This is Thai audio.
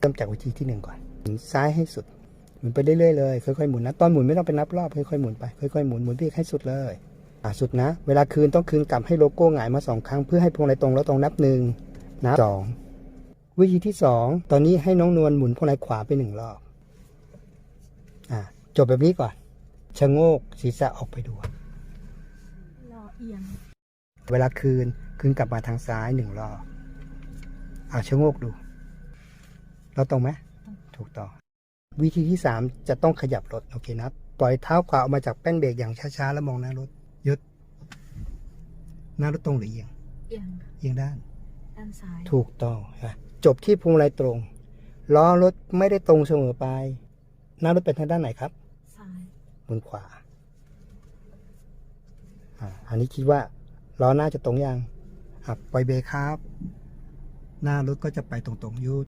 เริ่มจากวิธีที่หนึ่งก่อนหมุนซ้ายให้สุดหมุนไปเรื่อยๆเลยค่อยๆหมุนนะตอนหมุนไม่ต้องเป็นนับรอบค่อยๆหมุนไปค่อยๆหมุนหมุนพี่ให้สุดเลยอะสุดนะ เวลาคืนต้องคืนกลับให้โลโก้หงายมาสองครั้งเพื่อให้พวงมาลัยตรงแล้วตรงนับหนึ่งนับสองวิธีที่สองตอนนี้ให้น้องนวลหมุนพวงมาลัยขวาไปหนึ่งรอบอะจบแบบนี้ก่อนชะโงกศีรษะออกไปดูรอเอียงเวลาคืนคืนกลับมาทางซ้ายหนึ่งรอบอะชะโงกดู เราตรงไหมถูกต้อง วิธีที่สามจะต้องขยับรถโอเคนะปล่อยเท้าขวาออกมาจากแป้นเบรกอย่างช้าๆ แล้วมองหน้ารถยึดหน้ารถตรงหรือเอียงเอียงเอียงด้าน ด้านซ้าย ถูกต้องนะจบที่พวงมาลัยตรงล้อรถไม่ได้ตรงเสมอไป หน้ารถเป็นทางด้านไหนครับซ้ายบนขวาอ่าอันนี้คิดว่าล้อหน้าจะตรงยังอะปล่อยเบรกครับ หน้ารถก็จะไปตรงๆหยุด